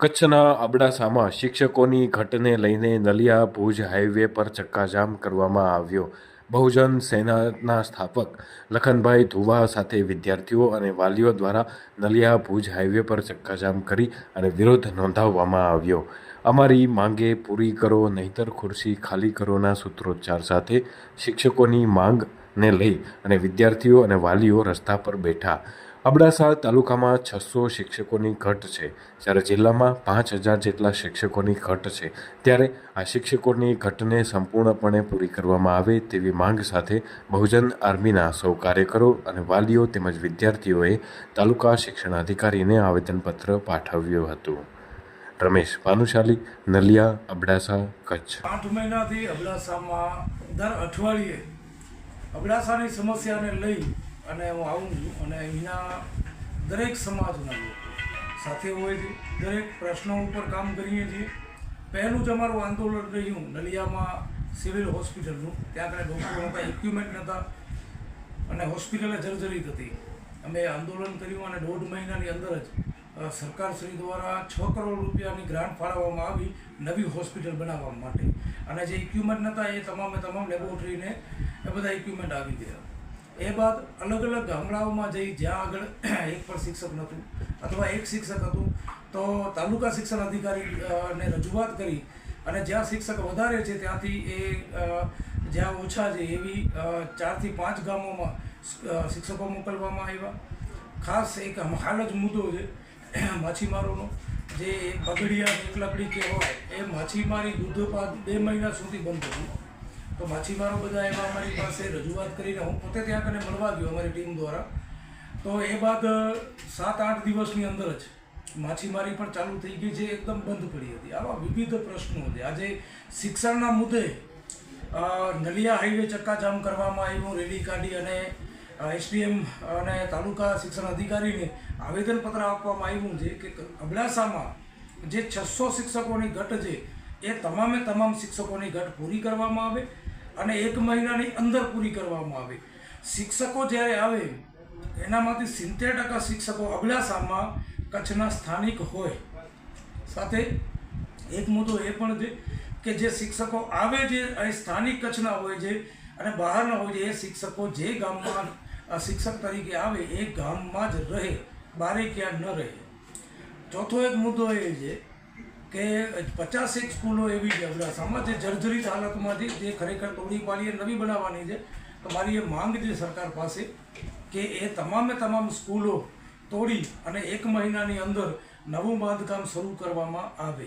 કચ્છના અબડાસામાં શિક્ષકોની ઘટને લઈને નલિયા ભુજ હાઈવે પર ચક્કાજામ કરવામાં આવ્યો. બહુજન સેનાના સ્થાપક લખનભાઈ ધુવા સાથે વિદ્યાર્થીઓ અને વાલીઓ દ્વારા નલિયા ભુજ હાઈવે પર ચક્કાજામ કરી અને વિરોધ નોંધાવવામાં આવ્યો. અમારી માંગે પૂરી કરો, નહીતર ખુરશી ખાલી કરોના સૂત્રોચ્ચાર સાથે શિક્ષકોની માંગને લઈ અને વિદ્યાર્થીઓ અને વાલીઓ રસ્તા પર બેઠા. અબડાસા તાલુકામાં છસો શિક્ષકોની ઘટ છે. જ્યારે જિલ્લામાં પાંચ હજાર જેટલા શિક્ષકોની ઘટ છે, ત્યારે આ શિક્ષકોની ઘટને સંપૂર્ણપણે પૂરી કરવામાં આવે તેવી માંગ સાથે બહુજન આર્મીના સૌ કાર્યકરો અને વાલીઓ તેમજ વિદ્યાર્થીઓએ તાલુકા શિક્ષણાધિકારીને આવેદનપત્ર પાઠવ્યું હતું. રમેશ ભાનુશાલી, નલિયા, અબડાસા, કચ્છ. આઠ મહિનાથી અબડાસામાં દર અઠવાડિયે અબડાસાની સમસ્યાને લઈ અને હું આવું છું અને અહીંના દરેક સમાજના લોકો સાથે હોય છે. દરેક પ્રશ્નો ઉપર કામ કરીએ છીએ. પહેલું જ અમારું આંદોલન રહ્યું નલિયામાં સિવિલ હોસ્પિટલનું. ત્યાં આગળ ડૉક્ટરો કાંઈ ઇક્વિપમેન્ટ નહોતા અને હોસ્પિટલે જર્જરિત હતી. અમે આંદોલન કર્યું અને દોઢ મહિનાની અંદર જ સરકારશ્રી દ્વારા છ કરોડ રૂપિયાની ગ્રાન્ટ ફાળવવામાં આવી નવી હોસ્પિટલ બનાવવા માટે. અને જે ઇક્વિપમેન્ટ નહોતા એ તમામે તમામ લેબોરેટરીને એ બધા ઇક્વિપમેન્ટ આવી ગયા. એ બાદ અલગ અલગ ગામડાઓમાં જઈ જ્યાં આગળ એક પણ શિક્ષક નહોતું અથવા એક શિક્ષક હતું, તો તાલુકા શિક્ષણ અધિકારી ને રજૂઆત કરી અને જ્યાં શિક્ષક વધારે છે ત્યાંથી એ જ્યાં ઓછા છે એવી ચારથી પાંચ ગામોમાં શિક્ષકો મોકલવામાં આવ્યા. ખાસ એક હાલ જ મુદ્દો છે માછીમારોનો. જે બગડિયા, એકલકડી કહેવાય, એ માછીમારી દૂધપાત બે મહિના સુધી બંધ હતી. તો માછીમારો બધા એવા અમારી પાસે રજૂઆત કરીને હું પોતે ત્યાં કને મળવા ગયો અમારી ટીમ દ્વારા. તો એ બાદ સાત આઠ દિવસની અંદર જ માછીમારી પણ ચાલુ થઈ ગઈ જે એકદમ બંધ પડી હતી. આવા વિવિધ પ્રશ્નો છે. આજે શિક્ષણના મુદ્દે નલિયા હાઈવે ચક્કાજામ કરવામાં આવ્યું, રેલી કાઢી અને એસડીએમ અને તાલુકા શિક્ષણ અધિકારીને આવેદનપત્ર આપવામાં આવ્યું છે કે અબડાસામાં જે છસો શિક્ષકોની ઘટ છે, એ તમામે તમામ શિક્ષકોની ઘટ પૂરી કરવામાં આવે. અને એક મહિનાની અંદર પૂરી કરવામાં આવે. શિક્ષકો જ્યારે આવે, એનામાંથી સિત્તેર ટકા શિક્ષકો અબડાસામાં કચ્છના સ્થાનિક હોય. સાથે એક મુદ્દો એ પણ છે કે જે શિક્ષકો આવે છે એ સ્થાનિક કચ્છના હોય છે અને બહારના હોય છે, એ શિક્ષકો જે ગામમાં શિક્ષક તરીકે આવે, એ ગામમાં જ રહે, બારે ક્યાં ન રહે. ચોથો એક મુદ્દો એ છે કે પચાસેક સ્કૂલો એવી છે અબડાસામાં જે જર્જરિત હાલતમાંથી જે ખરેખર તોડી પાડીએ નવી બનાવવાની છે. તો મારી એ માંગ છે સરકાર પાસે કે એ તમામે તમામ સ્કૂલો તોડી અને એક મહિનાની અંદર નવું બાંધકામ શરૂ કરવામાં આવે.